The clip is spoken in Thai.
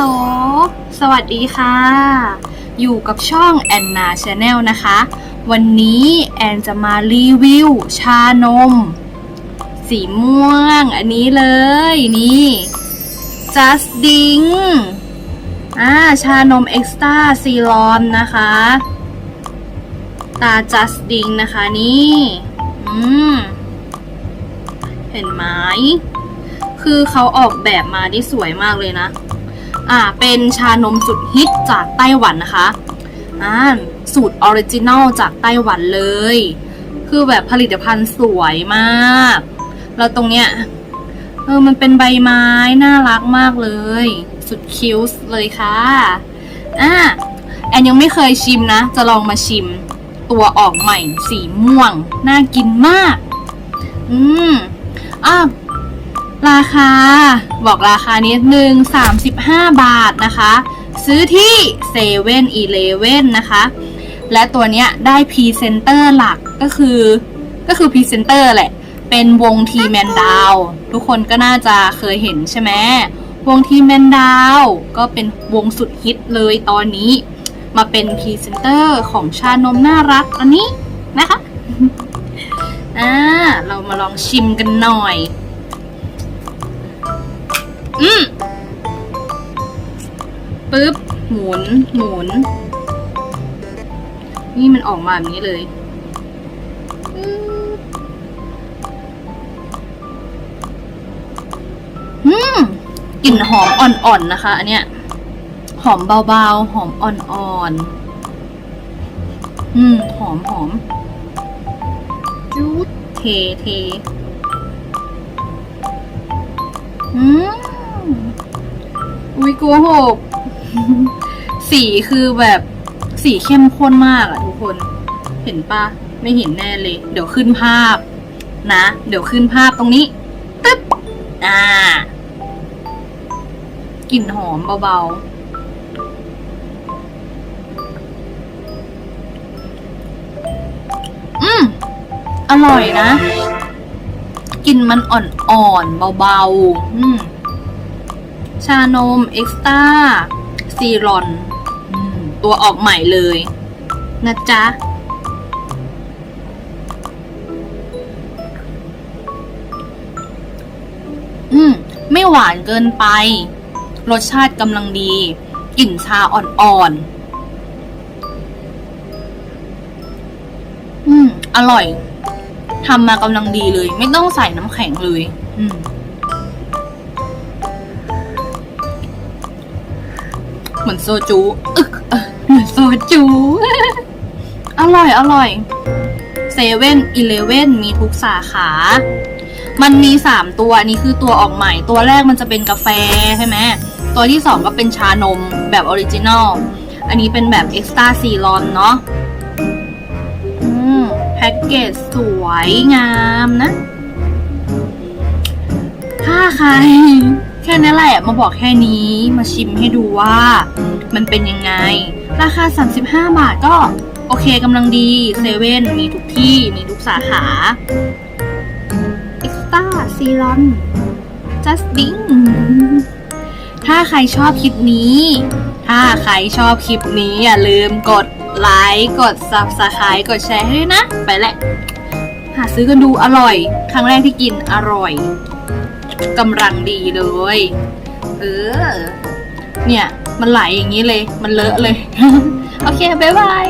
ล สวัสดีค่ะ อยู่กับช่องแอนนาชาแนลนะคะ วันนี้แอนจะมารีวิวชานม สีม่วง อันนี้เลย นี่ just ding อ่า ชานมเอ็กซ์ต a าซีรอนนะคะ ตา just ding นะคะนี่ อืม เห็นไหมคือเขาออกแบบมาได้สวยมากเลยนะ อ่าเป็นชานมสุดฮิตจากไต้หวันนะคะอ่าสูตรออริจินัลจากไต้หวันเลย คือแบบผลิตภัณฑ์สวยมาก แล้วตรงเนี้ยเออมันเป็นใบไม้น่ารักมากเลย สุดคิ้วเลยค่ะอ่าแอนยังไม่เคยชิมนะ จะลองมาชิม ตัวออกใหม่สีม่วง น่ากินมาก อืมอะ ราคา บอกราคานิดนึง35 บาทนะคะ ซื้อที่เซเว่นอีเลเว่นนะคะ และตัวเนี้ยได้พรีเซนเตอร์หลักก็คือก็คือพรีเซนเตอร์แหละ เป็นวงทีแมนดาวทุกคนก็น่าจะเคยเห็นใช่ไหมวงทีแมนดาวก็เป็นวงสุดฮิตเลยตอนนี้ มาเป็นพรีเซนเตอร์ของชานมน่ารักอันนี้นะคะอ่าเรามาลองชิมกันหน่อย อืมปึ๊บ หมุน หมุน นี่มันออกมาแบบนี้เลยอืมกลิ่นหอมอ่อนๆนะคะ อันเนี้ย หอมเบาๆ หอมอ่อนๆ อืม หอมหอมจุ๊ดเทเทอืม อุ้ยโกหก สีคือแบบสีเข้มข้นมากอะทุกคน เห็นปะไม่เห็นแน่เลย เดี๋ยวขึ้นภาพ นะ เดี๋ยวขึ้นภาพตรงนี้ ตึ๊บ อ่ากลิ่นหอมเบาๆ อืม อร่อยนะ กลิ่นมันอ่อนๆ เบาๆ อืม ชานม เอ็กซ์ต a าซีรอน ตัวออกใหม่เลย นะจ๊ะ อืม ไม่หวานเกินไป รสชาติกำลังดี กลิ่นชาอ่อนๆ อืม อร่อยทำมากำลังดีเลย ไม่ต้องใส่น้ำแข็งเลย อืม เหมือนโซจูอึกเหมือนโซจู อร่อยอร่อยเซเว่นอีเลเว่นมีทุกสาขา มันมีสามตัวอันนี้คือตัวออกใหม่ ตัวแรกมันจะเป็นกาแฟใช่ไหมตัวที่สองก็เป็นชานมแบบออริจินอล อันนี้เป็นแบบเอ็กซ์ตาซีรอนเนาะอืมแพ็กเกจสวยงามนะ ถ้าใคร ค่นี้แหละมาบอกแค่นี้มาชิมให้ดูว่ามันเป็นยังไง ราคา 35 บาทก็โอเคกำลังดีเซเว่นมีทุกที่มีทุกสาขา e x t r a c e r o n just ding ถ้าใครชอบคลิปนี้ ถ้าใครชอบคลิปนี้อย่าลืมกดไลค์กด subscribe กดแชร์ให้ด้วยนะ ไปแหละ หาซื้อกันดูอร่อย ครั้งแรกที่กินอร่อย กำลังดีเลย เออ เนี่ย มันไหลอย่างนี้เลย มันเลอะเลย โอเค บ๊ายบาย